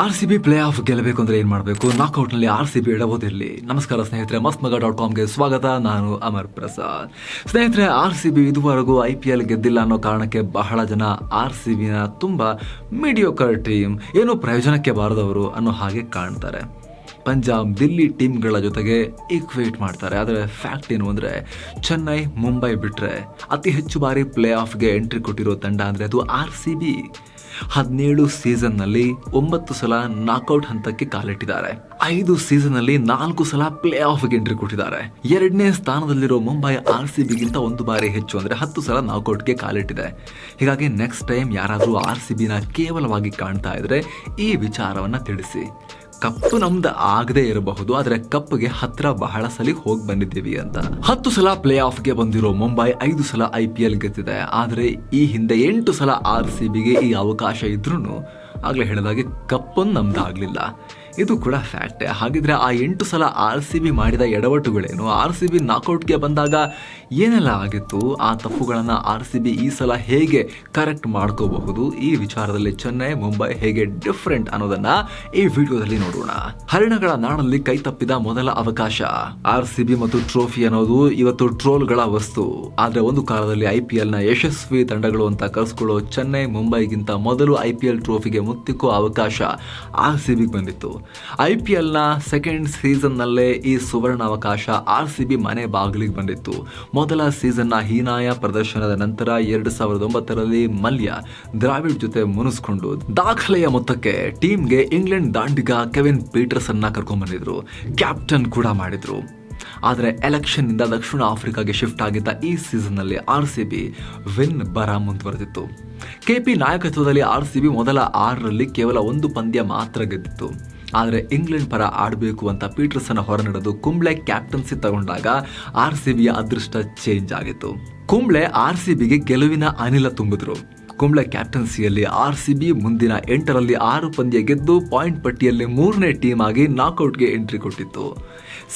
R C B play off ಗೆಲ್ಲಬೇಕು ಅಂದ್ರೆ ಏನ್ ಮಾಡಬೇಕು? ನಾಕ್ಔಟ್ನಲ್ಲಿ ಆರ್ ಸಿ ಬಿ ಇಡಬಹುದಿರಲಿ ನಮಸ್ಕಾರ ಸ್ನೇಹಿತರೆ ಮಸ್ತ್ ಮಗ ಡಾಟ್ ಕಾಮ್ಗೆ ಸ್ವಾಗತ. ನಾನು ಅಮರ್ ಪ್ರಸಾದ್. ಸ್ನೇಹಿತರೆ ಆರ್ ಸಿ ಬಿ ಇದುವರೆಗೂ ಐ ಪಿ ಎಲ್ ಗೆದ್ದಿಲ್ಲ ಅನ್ನೋ ಕಾರಣಕ್ಕೆ ಬಹಳ ಜನ ಆರ್ ಸಿ ಬಿನ ತುಂಬಾ ಮೀಡಿಯೋಕರ್ ಟೀಮ್ ಏನು ಪ್ರಯೋಜನಕ್ಕೆ ಬಾರದವರು ಅನ್ನೋ ಹಾಗೆ ಕಾಣ್ತಾರೆ. ಪಂಜಾಬ್, ದಿಲ್ಲಿ ಟೀಮ್ಗಳ ಜೊತೆಗೆ ಈಕ್ವೇಟ್ ಮಾಡ್ತಾರೆ. ಆದರೆ ಫ್ಯಾಕ್ಟ್ ಏನು ಅಂದರೆ, ಚೆನ್ನೈ, ಮುಂಬೈ ಬಿಟ್ಟರೆ ಅತಿ ಹೆಚ್ಚು ಬಾರಿ ಪ್ಲೇ ಆಫ್ಗೆ ಎಂಟ್ರಿ ಕೊಟ್ಟಿರೋ ತಂಡ ಅಂದರೆ ಅದು ಆರ್ ಸಿ ಬಿ ಹದಿನೇಳು ಸೀಸನ್ನಲ್ಲಿ ಒಂಬತ್ತು ಸಲ ನಾಕ್ಔಟ್ ಹಂತಕ್ಕೆ ಕಾಲಿಟ್ಟಿದ್ದಾರೆ. ಐದು ಸೀಸನ್ನಲ್ಲಿ ನಾಲ್ಕು ಸಲ ಪ್ಲೇ ಆಫ್ಗೆ ಎಂಟ್ರಿ ಕೊಟ್ಟಿದ್ದಾರೆ. ಎರಡನೇ ಸ್ಥಾನದಲ್ಲಿರೋ ಮುಂಬೈ ಆರ್ ಸಿ ಬಿಗಿಂತ ಒಂದು ಬಾರಿ ಹೆಚ್ಚು ಅಂದರೆ ಹತ್ತು ಸಲ ನಾಕ್ಔಟ್ಗೆ ಕಾಲಿಟ್ಟಿದೆ. ಹೀಗಾಗಿ ನೆಕ್ಸ್ಟ್ ಟೈಮ್ ಯಾರಾದರೂ ಆರ್ ಸಿ ಬಿನ ಕೇವಲವಾಗಿ ಕಾಣ್ತಾ ಇದ್ರೆ ಈ ವಿಚಾರವನ್ನ ತಿಳಿಸಿ. ಕಪ್ಪು ನಮ್ದು ಆಗದೆ ಇರಬಹುದು, ಆದರೆ ಕಪ್ಗೆ ಹತ್ರ ಬಹಳ ಸಲ ಹೋಗಿ ಬಂದಿದ್ದೀವಿ ಅಂತ. ಹತ್ತು ಸಲ ಪ್ಲೇ ಆಫ್ಗೆ ಬಂದಿರೋ ಮುಂಬೈ ಐದು ಸಲ ಐ ಪಿ ಎಲ್ ಗೆದ್ದಿದೆ, ಆದರೆ ಈ ಹಿಂದೆ ಎಂಟು ಸಲ ಆರ್ ಸಿ ಬಿಗೆ ಈ ಅವಕಾಶ ಇದ್ರೂ ಆಗ್ಲೇ ಹೇಳಿದಾಗೆ ಕಪ್ಪೊಂದು ನಮ್ದಾಗ್ಲಿಲ್ಲ. ಇದು ಕೂಡ ಫ್ಯಾಕ್ಟ್ ಹಾಗಿದ್ರೆ ಆ ಎಂಟು ಸಲ ಆರ್ ಸಿ ಬಿ ಮಾಡಿದ ಎಡವಟ್ಟುಗಳೇನು ಆರ್ ಸಿ ಬಿ ನಾಕೌಟ್ಗೆ ಬಂದಾಗ ಏನೆಲ್ಲ ಆಗಿತ್ತು? ಆ ತಪ್ಪುಗಳನ್ನು ಆರ್ ಸಿ ಬಿ ಈ ಸಲ ಹೇಗೆ ಕರೆಕ್ಟ್ ಮಾಡ್ಕೋಬಹುದು? ಈ ವಿಚಾರದಲ್ಲಿ ಚೆನ್ನೈ, ಮುಂಬೈ ಹೇಗೆ ಡಿಫ್ರೆಂಟ್ ಅನ್ನೋದನ್ನ ಈ ವಿಡಿಯೋದಲ್ಲಿ ನೋಡೋಣ. ಹರಿಣಗಳ ನಾಡಲ್ಲಿ ಕೈ ತಪ್ಪಿದ ಮೊದಲ ಅವಕಾಶ. ಆರ್ ಸಿ ಬಿ ಮತ್ತು ಟ್ರೋಫಿ ಅನ್ನೋದು ಇವತ್ತು ಟ್ರೋಲ್ಗಳ ವಸ್ತು. ಆದ್ರೆ ಒಂದು ಕಾಲದಲ್ಲಿ ಐ ಪಿ ಎಲ್ನ ಯಶಸ್ವಿ ತಂಡಗಳು ಅಂತ ಕರೆಸ್ಕೊಳ್ಳೋ ಚೆನ್ನೈ, ಮುಂಬೈಗಿಂತ ಮೊದಲು ಐ ಪಿ ಎಲ್ ಟ್ರೋಫಿಗೆ ಮುತ್ತಿಕ್ಕೋ ಅವಕಾಶ ಆರ್ ಸಿ ಬಿಗೆ ಬಂದಿತ್ತು. ಐ ಪಿ ಎಲ್ನ ಸೆಕೆಂಡ್ ಸೀಸನ್ನಲ್ಲೇ ಈ ಸುವರ್ಣ ಅವಕಾಶ ಆರ್ ಸಿ ಬಿ ಮನೆ ಬಾಗಿಲಿಗೆ ಬಂದಿತ್ತು. ಮೊದಲ ಸೀಸನ್ನ ಹೀನಾಯ ಪ್ರದರ್ಶನದ ನಂತರ ಎರಡು ಸಾವಿರದ ಒಂಬತ್ತರಲ್ಲಿ ಮಲ್ಯ ದ್ರಾವಿಡ್ ಜೊತೆ ಮುನಿಸ್ಕೊಂಡು ದಾಖಲೆಯ ಮೊತ್ತಕ್ಕೆ ಟೀಮ್ಗೆ ಇಂಗ್ಲೆಂಡ್ ದಾಂಡಿಗ ಕೆವಿನ್ ಪೀಟರ್ಸನ್ನ ಕರ್ಕೊಂಡ್ಬಂದಿದ್ರು ಕರ್ಕೊಂಡ್ ಕ್ಯಾಪ್ಟನ್ ಕೂಡ ಮಾಡಿದ್ರು. ಆದರೆ ಎಲೆಕ್ಷನ್ನಿಂದ ದಕ್ಷಿಣ ಆಫ್ರಿಕಾಗೆ ಶಿಫ್ಟ್ ಆಗಿದ್ದ ಈ ಸೀಸನ್ನಲ್ಲಿ ಆರ್ ಸಿ ಬಿ ವಿನ್ ಬರ ಮುಂದುವರೆದಿತ್ತು. ಕೆಪಿ ನಾಯಕತ್ವದಲ್ಲಿ ಆರ್ ಸಿ ಬಿ ಮೊದಲ ಆರರಲ್ಲಿ ಕೇವಲ ಒಂದು ಪಂದ್ಯ ಮಾತ್ರ ಗೆದ್ದಿತ್ತು. ಆದರೆ ಇಂಗ್ಲೆಂಡ್ ಪರ ಆಡಬೇಕು ಅಂತ ಪೀಟರ್ಸನ್ ಹೊರನಡೆದು ಕುಂಬ್ಳೆ ಕ್ಯಾಪ್ಟನ್ಸಿ ತಗೊಂಡಾಗ ಆರ್ ಸಿ ಬಿಯ ಅದೃಷ್ಟ ಚೇಂಜ್ ಆಗಿತ್ತು. ಕುಂಬ್ಳೆ ಆರ್ ಸಿ ಬಿಗೆ ಗೆಲುವಿನ ಅನಿಲ ತುಂಬಿದ್ರು. ಕುಂಬ್ಳೆ ಕ್ಯಾಪ್ಟನ್ಸಿಯಲ್ಲಿ ಆರ್ ಸಿ ಬಿ ಮುಂದಿನ ಎಂಟರಲ್ಲಿ ಆರು ಪಂದ್ಯ ಗೆದ್ದು ಪಾಯಿಂಟ್ ಪಟ್ಟಿಯಲ್ಲಿ ಮೂರನೇ ಟೀಮ್ ಆಗಿ ನಾಕ್ಔಟ್ಗೆ ಎಂಟ್ರಿ ಕೊಟ್ಟಿತ್ತು.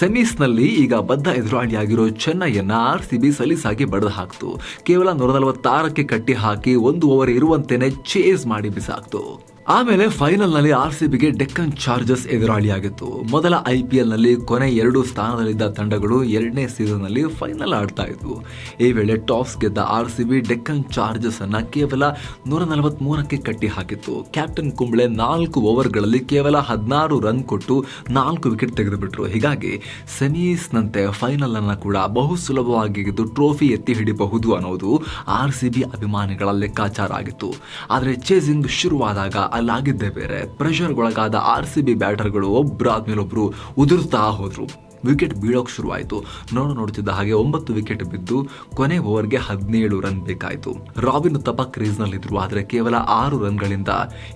ಸೆಮೀಸ್ನಲ್ಲಿ ಈಗ ಬದ್ಧ ಎದುರಾಳಿಯಾಗಿರೋ ಚೆನ್ನೈಯನ್ನು ಆರ್ ಸಿ ಬಿ ಸಲೀಸಾಗಿ ಬಡಿದು ಹಾಕ್ತು. ಕೇವಲ ನೂರ ನಲವತ್ತಾರಕ್ಕೆ ಕಟ್ಟಿ ಹಾಕಿ ಒಂದು ಓವರ್ ಇರುವಂತೆಯೇ ಚೇಸ್ ಮಾಡಿ ಬಿಸಾಕ್ತು. ಆಮೇಲೆ ಫೈನಲ್ನಲ್ಲಿ ಆರ್ ಸಿ ಬಿಗೆ ಡೆಕ್ಕನ್ ಚಾರ್ಜರ್ಸ್ ಎದುರಾಳಿಯಾಗಿತ್ತು. ಮೊದಲ ಐ ಪಿ ಎಲ್ನಲ್ಲಿ ಕೊನೆ ಎರಡು ಸ್ಥಾನದಲ್ಲಿದ್ದ ತಂಡಗಳು ಎರಡನೇ ಸೀಸನ್ನಲ್ಲಿ ಫೈನಲ್ ಆಡ್ತಾ ಇದ್ವು. ಈ ವೇಳೆ ಟಾಪ್ಸ್ ಗೆದ್ದ R C B Deccan Chargers ಅನ್ನ ಕೇವಲ ನೂರ ನಲವತ್ತ್ ಮೂರಕ್ಕೆ ಕಟ್ಟಿ ಹಾಕಿತ್ತು ಕ್ಯಾಪ್ಟನ್ ಕುಂಬ್ಳೆ ನಾಲ್ಕು ಓವರ್ಗಳಲ್ಲಿ ಕೇವಲ ಹದಿನಾರು ರನ್ ಕೊಟ್ಟು ನಾಲ್ಕು ವಿಕೆಟ್ ತೆಗೆದುಬಿಟ್ರು. ಹೀಗಾಗಿ ಸೆಮೀಸ್ನಂತೆ ಫೈನಲ್ ಅನ್ನ ಕೂಡ ಬಹು ಸುಲಭವಾಗಿ ಗೆದ್ದು ಟ್ರೋಫಿ ಎತ್ತಿ ಹಿಡಿಬಹುದು ಅನ್ನೋದು ಆರ್ ಸಿ ಬಿ ಅಭಿಮಾನಿಗಳ ಲೆಕ್ಕಾಚಾರ ಆಗಿತ್ತು. ಆದರೆ ಚೇಸಿಂಗ್ ಶುರುವಾದಾಗ ಅಲ್ಲಾಗಿದ್ದೇ ಬೇರೆ. ಪ್ರೆಷರ್ಗೊಳಗಾದ ಆರ್ ಸಿ ಬಿ ಬ್ಯಾಟರ್ಗಳು ಒಬ್ಬರಾದ್ಮೇಲೊಬ್ರು ಉದುರ್ತಾ ಹೋದ್ರು. ವಿಕೆಟ್ ಬೀಳೋಕ್ ಶುರುವಾಯಿತು. ನೋಡು ನೋಡ್ತಿದ್ದ ಹಾಗೆ ಒಂಬತ್ತು ವಿಕೆಟ್ ಬಿದ್ದು ಕೊನೆ ಓವರ್ಗೆ ಹದಿನೇಳು ರನ್ ಬೇಕಾಯಿತು. ರಾಬಿನ್ ತಪ ಕ್ರೀಸ್ನಲ್ಲಿದ್ದರು ಆದರೆ ಕೇವಲ ಆರು ರನ್ಗಳಿಂದ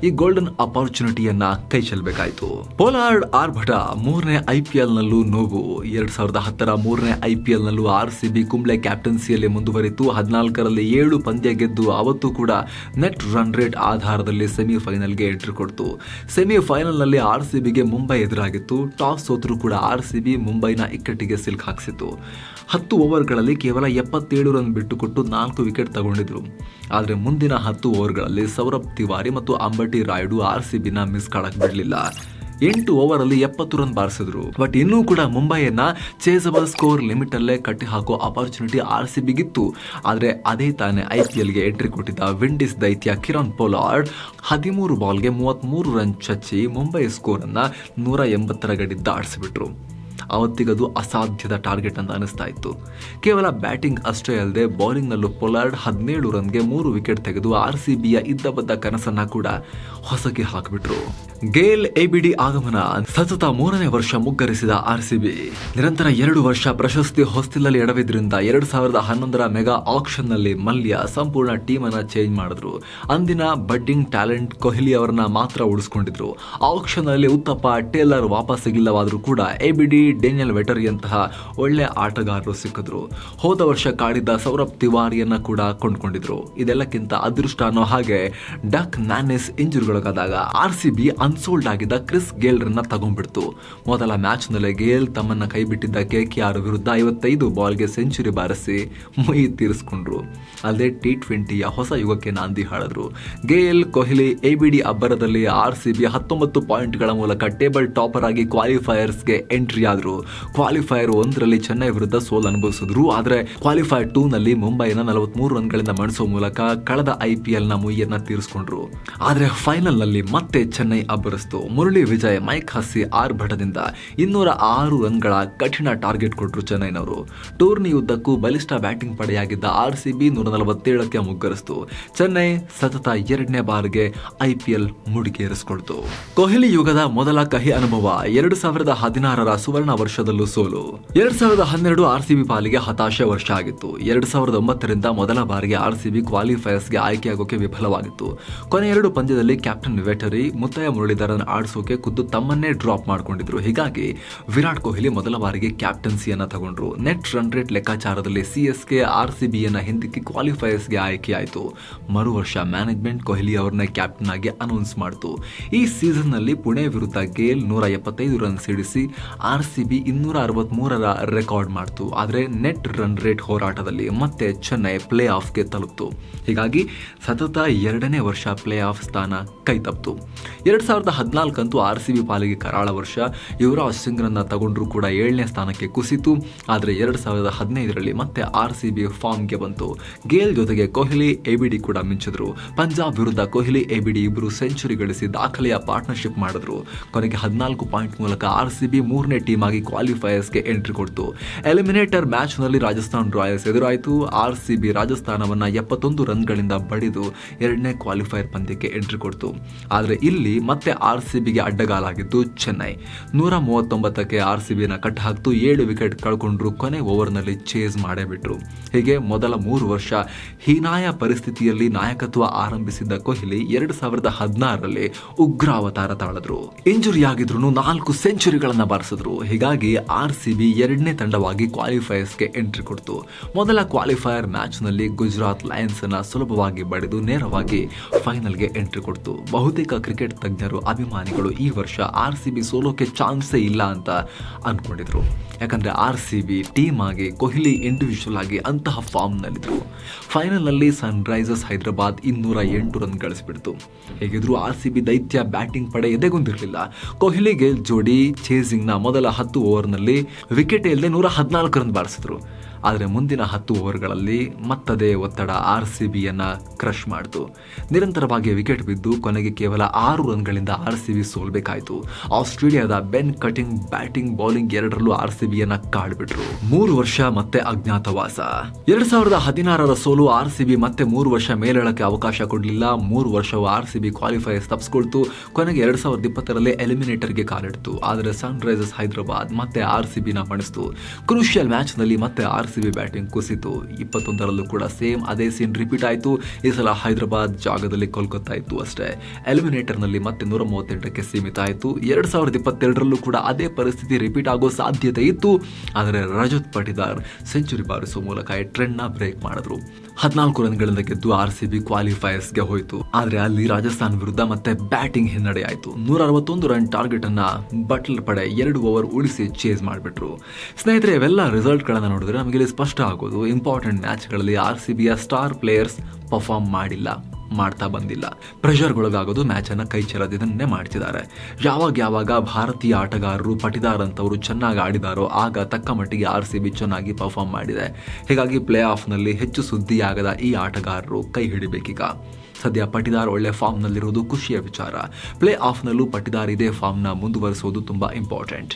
ಈ ಗೋಲ್ಡನ್ ಅಪಾರ್ಚುನಿಟಿಯನ್ನ ಕೈ ಚೆಲ್ಲಬೇಕಾಯಿತು ಪೋಲಾರ್ಡ್ ಆರ್ಭಟ, ಮೂರನೇ ಐ ಪಿ ಎಲ್ ನಲ್ಲೂ ನೋವು. ಎರಡ್ ಸಾವಿರದ ಹತ್ತರ ಮೂರನೇ ಐ ಪಿ ಎಲ್ ನಲ್ಲೂ ಆರ್ ಸಿ ಬಿ ಕುಂಬ್ಳೆ ಕ್ಯಾಪ್ಟನ್ಸಿಯಲ್ಲಿ ಮುಂದುವರಿತು. ಹದಿನಾಲ್ಕರಲ್ಲಿ ಏಳು ಪಂದ್ಯ ಗೆದ್ದು ಅವತ್ತು ಕೂಡ ನೆಟ್ ರನ್ ರೇಟ್ ಆಧಾರದಲ್ಲಿ ಸೆಮಿಫೈನಲ್ಗೆ ಎಂಟ್ರಿ ಕೊಡ್ತು. ಸೆಮಿಫೈನಲ್ನಲ್ಲಿ ಆರ್ ಸಿ ಬಿಗೆ ಮುಂಬೈ ಎದುರಾಗಿತ್ತು. ಟಾಸ್ ಸೋತರೂ ಕೂಡ ಆರ್ ಸಿ ಬಿ ಮುಂಬೈನ ಇಕ್ಕಟ್ಟಿಗೆ ಸಿಲ್ಕ್ ಹಾಕಿಸಿತ್ತು. ಹತ್ತು ಓವರ್ಗಳಲ್ಲಿ ಕೇವಲ ಎಪ್ಪತ್ತೇಳು ರನ್ ಬಿಟ್ಟುಕೊಟ್ಟು ನಾಲ್ಕು ವಿಕೆಟ್ ತಗೊಂಡಿದ್ರು. ಆದರೆ ಮುಂದಿನ ಹತ್ತು ಓವರ್ಗಳಲ್ಲಿ ಸೌರಭ್ ತಿವಾರಿ ಮತ್ತು ಅಂಬಟಿ ರಾಯ್ಡು ಆರ್ ಸಿ ಬಿನ ಮಿಸ್ ಕಾಡಕ್ ಬಿಡಲಿಲ್ಲ. ಎಂಟು ಓವರ್ ಅಲ್ಲಿ ಎಪ್ಪತ್ತು ರನ್ ಬಾರಿಸಿದ್ರು. ಬಟ್ ಇನ್ನೂ ಕೂಡ ಮುಂಬೈಯನ್ನ ಚೇಸಬಲ್ ಸ್ಕೋರ್ ಲಿಮಿಟ್ ಅಲ್ಲೇ ಕಟ್ಟಿ ಹಾಕೋ ಅಪರ್ಚುನಿಟಿ ಆರ್ ಸಿ ಬಿಗಿತ್ತು. ಆದರೆ ಅದೇ ತಾನೇ ಐ ಪಿ ಎಲ್ಗೆ ಎಂಟ್ರಿ ಕೊಟ್ಟಿದ್ದ ವಿಂಡೀಸ್ ದೈತ್ಯ ಕಿರಣ್ ಪೊಲಾರ್ಡ್ ಹದಿಮೂರು ಬಾಲ್ಗೆ ಮೂವತ್ತ್ಮೂರು ರನ್ ಚಚ್ಚಿ ಮುಂಬೈ ಸ್ಕೋರ್ ಅನ್ನ ನೂರ ಎಂಬತ್ತರ ಗಡಿ ದಾಟಿಸಿಬಿಟ್ರು. ಅವತ್ತಿಗದು ಅಸಾಧ್ಯದ ಟಾರ್ಗೆಟ್ ಅಂತ ಅನಿಸ್ತಾ ಇತ್ತು. ಕೇವಲ ಬ್ಯಾಟಿಂಗ್ ಅಷ್ಟೇ ಅಲ್ಲದೆ ಬೌಲಿಂಗ್ನಲ್ಲೂ ಪೊಲಾರ್ಡ್ ಹದಿನೇಳು ರನ್ಗೆ ಮೂರು ವಿಕೆಟ್ ತೆಗೆದು ಆರ್ ಸಿ ಬಿಯ ಇದ್ದ ಬದ್ದ ಕನಸನ್ನ ಕೂಡ ಹೊಸಕಿ ಹಾಕಿಬಿಟ್ರು. ಗೇಲ್ ಎಬಿಡಿ ಆಗಮನ, ಸತತ ಮೂರನೇ ವರ್ಷ ಮುಗ್ಗರಿಸಿದ ಆರ್ ಸಿ ಬಿ ನಿರಂತರ ಎರಡು ವರ್ಷ ಪ್ರಶಸ್ತಿ ಹೊಸ್ತಿಲಲ್ಲಿ ಎಡವಿದ್ರಿಂದ ಎರಡು ಸಾವಿರದ ಹನ್ನೊಂದರ ಮೆಗಾ ಆಕ್ಷನ್ನಲ್ಲಿ ಮಲ್ಯ ಸಂಪೂರ್ಣ ಟೀಮ್ ಅನ್ನ ಚೇಂಜ್ ಮಾಡಿದ್ರು. ಅಂದಿನ ಬಡ್ಡಿಂಗ್ ಟ್ಯಾಲೆಂಟ್ ಕೊಹ್ಲಿ ಅವರನ್ನ ಮಾತ್ರ ಉಳಿಸ್ಕೊಂಡಿದ್ರು. ಆಕ್ಷನ್ನಲ್ಲಿ ಉತ್ತಪ್ಪ, ಟೇಲರ್ ವಾಪಸ್ ವಾಪಸ್ಸಿಗಿಲ್ಲವಾದರೂ ಕೂಡ ಎಬಿಡಿ ಡೇನಿಯಲ್ ವೆಟರಿಯಂತಹ ಒಳ್ಳೆ ಆಟಗಾರರು ಸಿಕ್ಕಿದ್ರು. ಹೋದ ವರ್ಷ ಕಾಡಿದ್ದ ಸೌರಭ್ ತಿವಾರಿಯನ್ನ ಕೂಡ ಕೊಂಡ್ಕೊಂಡಿದ್ರು. ಇದೆಲ್ಲಕ್ಕಿಂತ ಅದೃಷ್ಟ ಅನ್ನೋ ಹಾಗೆ ಡಕ್ ಮ್ಯಾನಿಸ್ ಇಂಜುರಿಗೊಳಗಾದಾಗ ಆರ್ ಸಿ ಬಿ ಅನ್ಸೋಲ್ಡ್ ಆಗಿದ್ದ ಕ್ರಿಸ್ ಗೇಲ್ರನ್ನ ತಗೊಂಡ್ಬಿಡ್ತು. ಮೊದಲ ಮ್ಯಾಚ್ನಲ್ಲೇ ಗೇಲ್ ತಮ್ಮನ್ನ ಕೈಬಿಟ್ಟಿದ್ದ ಕೆ ಕೆ ಆರ್ ವಿರುದ್ಧ ಐವತ್ತೈದು ಬಾಲ್ಗೆ ಸೆಂಚುರಿ ಬಾರಿಸಿ ಮೈ ತೀರಿಸ್ಕೊಂಡ್ರು. ಅಲ್ಲದೆ ಟಿ ಟ್ವೆಂಟಿಯ ಹೊಸ ಯುಗಕ್ಕೆ ನಾಂದಿ ಹಾಡಿದ್ರು. ಗೇಲ್, ಕೊಹ್ಲಿ ಎಬಿಡಿ ಅಬ್ಬರದಲ್ಲಿ ಆರ್ ಸಿ ಬಿ ಹತ್ತೊಂಬತ್ತು ಪಾಯಿಂಟ್ಗಳ ಮೂಲಕ ಟೇಬಲ್ ಟಾಪರ್ ಆಗಿ ಕ್ವಾಲಿಫೈಯರ್ಸ್ಗೆ ಎಂಟ್ರಿ ಆದ್ರು ಕ್ವಾಲಿಫೈಯರ್ ಒಂದರಲ್ಲಿ ಚೆನ್ನೈ ವಿರುದ್ಧ ಸೋಲು ಅನುಭವಿಸಿದ್ರು. ಆದ್ರೆ ಕ್ವಾಲಿಫೈರ್ ಟೂ ನಲ್ಲಿ ಮುಂಬೈನ ನಲವತ್ಮೂರು ರನ್ಗಳಿಂದ ಮಣಿಸೋ ಮೂಲಕ ಕಳೆದ ಐ ಪಿ ಎಲ್ನ ಮುಯ್ಯನ್ನ ತೀರಿಸಿಕೊಂಡ್ರು. ಆದ್ರೆ ಫೈನಲ್ನಲ್ಲಿ ಮತ್ತೆ ಚೆನ್ನೈ ಅಬ್ಬರಿಸ್ತು. ಮುರಳಿ ವಿಜಯ್, ಮೈಕ್ ಹಸಿ ಆರ್ ಭಟದಿಂದ ಇನ್ನೂರ ಆರು ರನ್ಗಳ ಕಠಿಣ ಟಾರ್ಗೆಟ್ ಕೊಟ್ಟರು ಚೆನ್ನೈನವರು. ಟೂರ್ನಿ ಉದ್ದಕ್ಕೂ ಬಲಿಷ್ಠ ಬ್ಯಾಟಿಂಗ್ ಪಡೆಯಾಗಿದ್ದ ಆರ್ ಸಿ ಬಿ ನೂರ ನಲವತ್ತೇಳಕ್ಕೆ ಮುಗ್ಗರಿಸ್ತು. ಚೆನ್ನೈ ಸತತ ಎರಡನೇ ಬಾರಿಗೆ ಐ ಪಿ ಎಲ್ ಮುಡಿಗೇರಿಸಿಕೊಳ್ತು ಕೊಹ್ಲಿ ಯುಗದ ಮೊದಲ ಕಹಿ ಅನುಭವ. ಎರಡು ಸಾವಿರದ ಹದಿನಾರರ ಸುವರ್ಣ ವರ್ಷದಲ್ಲೂ ಸೋಲು. ಎರಡ್ ಸಾವಿರದ ಹನ್ನೆರಡು ಆರ್ ಸಿಬಿ ಪಾಲಿಗೆ ಹತಾಶೆ ವರ್ಷ ಆಗಿತ್ತು. ಎರಡ್ ಸಾವಿರದ ಒಂಬತ್ತರಿಂದ ಮೊದಲ ಬಾರಿಗೆ ಆರ್ ಸಿಬಿ ಕ್ವಾಲಿಫೈಯರ್ಸ್ಗೆ ಆಯ್ಕೆಯಾಗೋಕೆ ವಿಫಲವಾಗಿತ್ತು. ಕೊನೆ ಎರಡು ಪಂದ್ಯದಲ್ಲಿ ಕ್ಯಾಪ್ಟನ್ ವೆಟರಿ ಮುತ್ತಯ್ಯ ಮುರಳೀಧರನ್ ಆಡಿಸೋಕೆ ಖುದ್ದು ತಮ್ಮನ್ನೇ ಡ್ರಾಪ್ ಮಾಡಿಕೊಂಡಿದ್ರು. ಹೀಗಾಗಿ ವಿರಾಟ್ ಕೊಹ್ಲಿ ಮೊದಲ ಬಾರಿಗೆ ಕ್ಯಾಪ್ಟನ್ಸಿಯನ್ನ ತಗೊಂಡ್ರು. ನೆಟ್ ರನ್ ರೇಟ್ ಲೆಕ್ಕಾಚಾರದಲ್ಲಿ ಸಿಎಸ್ಕೆ ಆರ್ ಸಿ ಬಿಯನ್ನ ಹಿಂದಿಕ್ಕಿ ಕ್ವಾಲಿಫೈಯರ್ಸ್ಗೆ ಆಯ್ಕೆಯಾಯಿತು. ಮರು ವರ್ಷ ಮ್ಯಾನೇಜ್ಮೆಂಟ್ ಕೊಹ್ಲಿ ಅವ್ರನ್ನ ಕ್ಯಾಪ್ಟನ್ ಆಗಿ ಅನೌನ್ಸ್ ಮಾಡಿತು. ಈ ಸೀಸನ್ನಲ್ಲಿ ಪುಣೆ ವಿರುದ್ಧ ಗೇಲ್ ನೂರ ಎಪ್ಪತ್ತೈದು ರನ್ ಸಿಡಿಸಿ ಆರ್ ಸಿ ಬಿ ಇನ್ನೂರ ಅರವತ್ಮೂರರ ರೆಕಾರ್ಡ್ ಮಾಡ್ತು. ಆದರೆ ನೆಟ್ ರನ್ ರೇಟ್ ಹೋರಾಟದಲ್ಲಿ ಮತ್ತೆ ಚೆನ್ನೈ ಪ್ಲೇ ಆಫ್ಗೆ ತಲುಪ್ತು. ಹೀಗಾಗಿ ಸತತ ಎರಡನೇ ವರ್ಷ ಪ್ಲೇ ಆಫ್ ಸ್ಥಾನ ಕೈ ತಪ್ಪಿತು ಎರಡ್ ಸಾವಿರದ ಹದಿನಾಲ್ಕಂತೂ ಆರ್ ಸಿ ಬಿ ಪಾಲಿಗೆ ಕರಾಳ ವರ್ಷ. ಯುವರಾಜ್ ಸಿಂಗ್ರನ್ನ ತಗೊಂಡ್ರೂ ಕೂಡ ಏಳನೇ ಸ್ಥಾನಕ್ಕೆ ಕುಸಿತು. ಆದರೆ ಎರಡು ಸಾವಿರದ ಹದಿನೈದರಲ್ಲಿ ಮತ್ತೆ ಆರ್ ಸಿ ಬಿ ಫಾರ್ಮ್ಗೆ ಬಂತು. ಗೇಲ್ ಜೊತೆಗೆ ಕೊಹ್ಲಿ, ಎಬಿಡಿ ಕೂಡ ಮಿಂಚಿದ್ರು. ಪಂಜಾಬ್ ವಿರುದ್ಧ ಕೊಹ್ಲಿ, ಎಬಿಡಿ ಇಬ್ಬರು ಸೆಂಚುರಿ ಗಳಿಸಿ ದಾಖಲೆಯ ಪಾರ್ಟ್ನರ್ಶಿಪ್ ಮಾಡಿದ್ರು. ಕೊನೆಗೆ ಹದಿನಾಲ್ಕು ಪಾಯಿಂಟ್ ಮೂಲಕ ಆರ್ ಸಿ ಬಿ ಮೂರನೇ ಟೀಮ್ ಆಗಿ ಕ್ವಾಲಿಫೈಯರ್ಸ್ಗೆ ಎಂಟ್ರಿ ಕೊಡ್ತು. ಎಲಿಮಿನೇಟರ್ ಮ್ಯಾಚ್ನಲ್ಲಿ ರಾಜಸ್ಥಾನ್ ರಾಯಲ್ಸ್ ಎದುರಾಯಿತು. ಆರ್ ಸಿ ಬಿ ರಾಜಸ್ಥಾನವನ್ನ ಎಪ್ಪತ್ತೊಂದು ರನ್ಗಳಿಂದ ಬಡಿದು ಎರಡನೇ ಕ್ವಾಲಿಫೈಯರ್ ಪಂದ್ಯಕ್ಕೆ ಎಂಟ್ರಿ ಕೊಡ್ತು. ಆದರೆ ಇಲ್ಲಿ ಮತ್ತೆ ಆರ್ ಸಿ ಬಿಗೆ ಅಡ್ಡಗಾಲಾಗಿದ್ದು ಚೆನ್ನೈ. ನೂರ ಮೂವತ್ತೊಂಬತ್ತಕ್ಕೆ ಆರ್ ಸಿ ಬಿನ ಕಟ್ ಹಾಕ್ತು. ಏಳು ವಿಕೆಟ್ ಕಳ್ಕೊಂಡ್ರು. ಕೊನೆ ಓವರ್ನಲ್ಲಿ ಚೇಸ್ ಮಾಡೇ ಬಿಟ್ರು. ಹೀಗೆ ಮೊದಲ ಮೂರು ವರ್ಷ ಹೀನಾಯ ಪರಿಸ್ಥಿತಿಯಲ್ಲಿ ನಾಯಕತ್ವ ಆರಂಭಿಸಿದ್ದ ಕೊಹ್ಲಿ ಎರಡು ಸಾವಿರದ ಹದಿನಾರರಲ್ಲಿ ಉಗ್ರ ಅವತಾರ ತಾಳಿದ್ರು. ಇಂಜುರಿ ಆಗಿದ್ರು ನಾಲ್ಕು ಸೆಂಚುರಿಗಳನ್ನ ಬಾರಿಸಿದ್ರು. ಹೀಗಾಗಿ ಆರ್ ಸಿ ಬಿ ಎರಡನೇ ತಂಡವಾಗಿ ಕ್ವಾಲಿಫೈಯರ್ಸ್ಗೆ ಎಂಟ್ರಿ ಕೊಡ್ತು. ಮೊದಲ ಕ್ವಾಲಿಫೈಯರ್ ಮ್ಯಾಚ್ನಲ್ಲಿ ಗುಜರಾತ್ ಲಯನ್ಸ್ ಅನ್ನು ಸುಲಭವಾಗಿ ಬಡಿದು ನೇರವಾಗಿ ಫೈನಲ್ಗೆ ಎಂಟ್ರಿ ಕೊಡ್ತು. ಬಹುತೇಕ ಕ್ರಿಕೆಟ್ ತಜ್ಞರು ಅಭಿಮಾನಿಗಳು ಈ ವರ್ಷ ಆರ್ ಸಿ ಬಿ ಸೋಲೋಕೆ ಚಾನ್ಸೇ ಇಲ್ಲ ಅಂತ ಅನ್ಕೊಂಡಿದ್ರು. ಯಾಕಂದ್ರೆ ಆರ್ ಸಿ ಬಿ ಟೀಮ್ ಆಗಿ ಕೊಹ್ಲಿ ಇಂಡಿವಿಜುವಲ್ ಆಗಿ ಅಂತಹ ಫಾರ್ಮ್ನಲ್ಲಿದ್ದರು ಫೈನಲ್ನಲ್ಲಿ ಸನ್ರೈಸರ್ಸ್ ಹೈದರಾಬಾದ್ ಇನ್ನೂರ ಎಂಟು ರನ್ ಗಳಿಸಿಬಿಡ್ತು. ಹೇಗಿದ್ರು ಆರ್ ಸಿ ಬಿ ದೈತ್ಯ ಬ್ಯಾಟಿಂಗ್ ಪಡೆ ಎದೆಗೊಂದಿರಲಿಲ್ಲ. ಕೊಹ್ಲಿಗೆ ಜೋಡಿ, ಚೇಸಿಂಗ್ನ ಮೊದಲ ಹತ್ತು ಓವರ್ನಲ್ಲಿ ವಿಕೆಟ್ ಇಲ್ಲದೆ ನೂರ ಹದಿನಾಲ್ಕು ರನ್ ಬಾರಿಸಿದ್ರು. ಆದರೆ ಮುಂದಿನ ಹತ್ತು ಓವರ್ಗಳಲ್ಲಿ ಮತ್ತದೇ ಒತ್ತಡ ಆರ್ ಸಿ ಬಿಯನ್ನು ಕ್ರಶ್ ಮಾಡಿತು. ನಿರಂತರವಾಗಿ ವಿಕೆಟ್ ಬಿದ್ದು ಕೊನೆಗೆ ಕೇವಲ ಆರು ರನ್ಗಳಿಂದ ಆರ್ ಸಿ ಬಿ ಸೋಲ್ಬೇಕಾಯಿತು. ಆಸ್ಟ್ರೇಲಿಯಾದ ಬೆನ್ ಕಟಿಂಗ್ ಬ್ಯಾಟಿಂಗ್ ಬೌಲಿಂಗ್ ಎರಡರಲ್ಲೂ ಆರ್ ಸಿ ಬಿಯನ್ನು ಕಾಡ್ಬಿಟ್ರು. ಮೂರು ವರ್ಷ ಮತ್ತೆ ಅಜ್ಞಾತವಾಸ. ಎರಡ್ ಸಾವಿರದ ಹದಿನಾರರ ಸೋಲು ಆರ್ ಸಿ ಬಿ ಮತ್ತೆ ಮೂರು ವರ್ಷ ಮೇಲೇಳಕ್ಕೆ ಅವಕಾಶ ಕೊಡಲಿಲ್ಲ. ಮೂರು ವರ್ಷವು ಆರ್ ಸಿ ಬಿ ಕ್ವಾಲಿಫೈಯರ್ಸ್ ತಪ್ಪಿಸ್ಕೊಳ್ತು ಕೊನೆಗೆ ಎರಡ್ ಸಾವಿರದ ಇಪ್ಪತ್ತರಲ್ಲಿ ಎಲಿಮಿನೇಟರ್ಗೆ ಕಾಲಿಡ್ತು. ಆದರೆ ಸನ್ ರೈಸರ್ಸ್ ಹೈದರಾಬಾದ್ ಮತ್ತೆ ಆರ್ ಸಿ ಬಿನ ಮಣಿಸ್ತು. ಕ್ರೂಷಿಯಲ್ ಮ್ಯಾಚ್ನಲ್ಲಿ ಮತ್ತೆ ಆರ್ ಸಿ ಬಿ ಬ್ಯಾಟಿಂಗ್ ಕುಸಿತು. ಇಪ್ಪತ್ತೊಂದರಲ್ಲೂ ಕೂಡ ಸೇಮ್ ಅದೇ ಸೀನ್ ರಿಪೀಟ್ ಆಯಿತು. ಈ ಸಲ ಹೈದರಾಬಾದ್ ಜಾಗದಲ್ಲಿ ಕೋಲ್ಕತ್ತಾ ಇತ್ತು ಅಷ್ಟೇ. ಎಲಿಮಿನೇಟರ್ನಲ್ಲಿ ಮತ್ತೆ ನೂರ ಮೂವತ್ತೆಂಟಕ್ಕೆ ಸೀಮಿತ ಆಯಿತು. ಎರಡ್ ಸಾವಿರದ ಇಪ್ಪತ್ತೆರಡರಲ್ಲೂ ಕೂಡ ಅದೇ ಪರಿಸ್ಥಿತಿ ರಿಪೀಟ್ ಆಗೋ ಸಾಧ್ಯತೆ ಇತ್ತು. ಆದರೆ ರಜತ್ ಪಟಿದಾರ್ ಸೆಂಚುರಿ ಬಾರಿಸುವ ಮೂಲಕ ಈ ಟ್ರೆಂಡ್ನ ಬ್ರೇಕ್ ಮಾಡಿದ್ರು. ಹದಿನಾಲ್ಕು ರನ್ಗಳಿಂದ ಗೆದ್ದು ಆರ್ ಸಿ ಬಿ ಕ್ವಾಲಿಫೈಯರ್ಸ್ಗೆ ಹೋಯಿತು. ಆದರೆ ಅಲ್ಲಿ ರಾಜಸ್ಥಾನ್ ವಿರುದ್ಧ ಮತ್ತೆ ಬ್ಯಾಟಿಂಗ್ ಹಿನ್ನಡೆ ಆಯಿತು. ನೂರ ಅರವತ್ತೊಂದು ರನ್ ಟಾರ್ಗೆಟ್ ಅನ್ನ ಬಟ್ಲರ್ ಪಡೆ ಎರಡು ಓವರ್ ಉಳಿಸಿ ಚೇಸ್ ಮಾಡಿಬಿಟ್ರು. ಸ್ನೇಹಿತರೆ, ಇವೆಲ್ಲ ರಿಸಲ್ಟ್ಗಳನ್ನು ನೋಡಿದ್ರೆ ನಮಗೆ ಇಲ್ಲಿ ಸ್ಪಷ್ಟ ಆಗೋದು ಇಂಪಾರ್ಟೆಂಟ್ ಮ್ಯಾಚ್ಗಳಲ್ಲಿ ಆರ್ ಸಿ ಬಿಯ ಸ್ಟಾರ್ ಪ್ಲೇಯರ್ಸ್ ಪರ್ಫಾರ್ಮ್ ಮಾಡಿಲ್ಲ, ಮಾಡ್ತಾ ಬಂದಿಲ್ಲ. ಪ್ರೆಷರ್ಗೊಳಗಾಗೋದು ಮ್ಯಾಚನ್ನು ಕೈ ಚೆಲ್ಲದಿದ್ದನ್ನೇ ಮಾಡ್ತಿದ್ದಾರೆ. ಯಾವಾಗ ಯಾವಾಗ ಭಾರತೀಯ ಆಟಗಾರರು ಪಟಿದಾರಂಥವರು ಚೆನ್ನಾಗಿ ಆಡಿದಾರೋ ಆಗ ತಕ್ಕ ಮಟ್ಟಿಗೆ ಆರ್ ಸಿ ಬಿ ಚೆನ್ನಾಗಿ ಪರ್ಫಾರ್ಮ್ ಮಾಡಿದೆ. ಹೀಗಾಗಿ ಪ್ಲೇ ಆಫ್ನಲ್ಲಿ ಹೆಚ್ಚು ಸುದ್ದಿಯಾಗದ ಈ ಆಟಗಾರರು ಕೈ ಹಿಡಿಬೇಕೀಗ. ಸದ್ಯ ಪಟಿದಾರ್ ಒಳ್ಳೆ ಫಾರ್ಮ್ನಲ್ಲಿರುವುದು ಖುಷಿಯ ವಿಚಾರ. ಪ್ಲೇ ಆಫ್ನಲ್ಲೂ ಪಟಿದಾರ್ ಇದೇ ಫಾರ್ಮ್ನ ಮುಂದುವರಿಸುವುದು ತುಂಬ ಇಂಪಾರ್ಟೆಂಟ್